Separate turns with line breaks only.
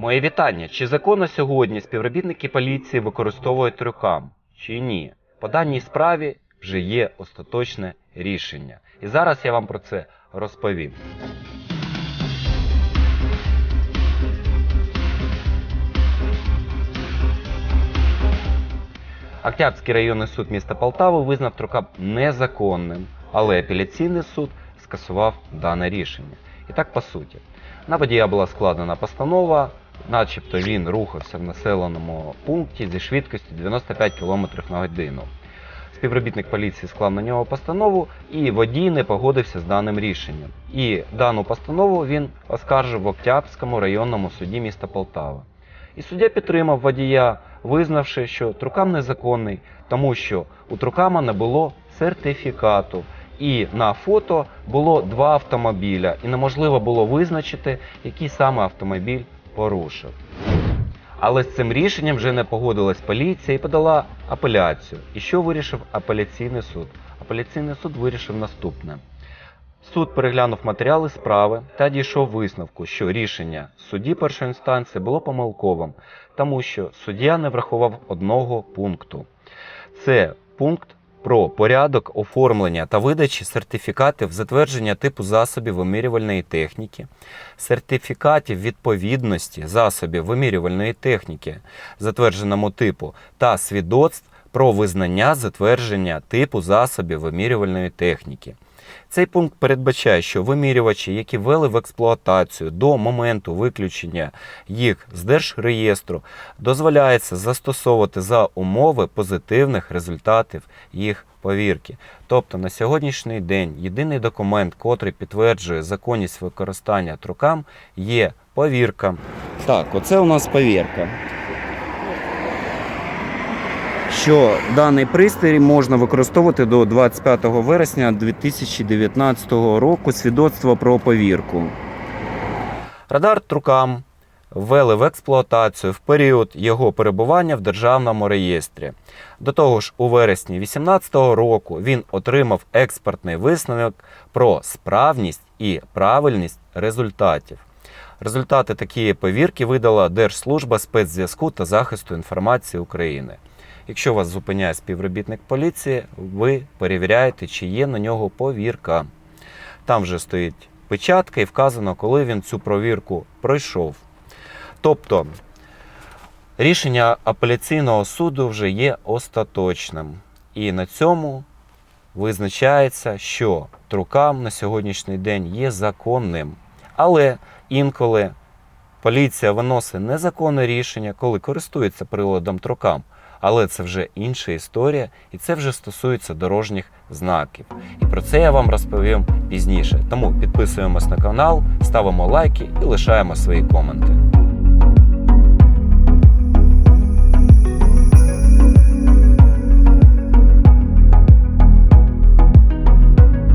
Моє вітання. Чи законно сьогодні співробітники поліції використовують трюкам? Чи ні? По даній справі вже є остаточне рішення. І зараз я вам про це розповім. Октябрьський районний суд міста Полтави визнав трюкап незаконним, але апеляційний суд скасував дане рішення. І так по суті. На водія була складена постанова, начебто він рухався в населеному пункті зі швидкістю 95 км на годину. Співробітник поліції склав на нього постанову, і водій не погодився з даним рішенням. І дану постанову він оскаржив в Октябрському районному суді міста Полтава. І суддя підтримав водія, визнавши, що трукам незаконний, тому що у трукама не було сертифікату. І на фото було два автомобіля, і неможливо було визначити, який саме автомобіль порушив. Але з цим рішенням вже не погодилась поліція і подала апеляцію. І що вирішив апеляційний суд? Апеляційний суд вирішив наступне. Суд переглянув матеріали справи та дійшов висновку, що рішення судді першої інстанції було помилковим, тому що суддя не врахував одного пункту. Це пункт про порядок оформлення та видачі сертифікатів затвердження типу засобів вимірювальної техніки, сертифікатів відповідності засобів вимірювальної техніки затвердженому типу та свідоцтв про визнання затвердження типу засобів вимірювальної техніки. Цей пункт передбачає, що вимірювачі, які ввели в експлуатацію до моменту виключення їх з держреєстру, дозволяється застосовувати за умови позитивних результатів їх повірки. Тобто на сьогоднішній день єдиний документ, котрий підтверджує законність використання трукам, є повірка. Так, оце у нас повірка. Що даний пристрій можна використовувати до 25 вересня 2019 року свідоцтво про повірку. Радар Трукам ввели в експлуатацію в період його перебування в державному реєстрі. До того ж, у вересні 2018 року він отримав експертний висновок про справність і правильність результатів. Результати такої повірки видала Держслужба спецзв'язку та захисту інформації України. Якщо вас зупиняє співробітник поліції, ви перевіряєте, чи є на нього повірка. Там вже стоїть печатка і вказано, коли він цю провірку пройшов. Тобто рішення апеляційного суду вже є остаточним. І на цьому визначається, що трукам на сьогоднішній день є законним. Але інколи поліція виносить незаконне рішення, коли користується приладом трокам. Але це вже інша історія, і це вже стосується дорожніх знаків. І про це я вам розповім пізніше. Тому підписуємось на канал, ставимо лайки і лишаємо свої коменти.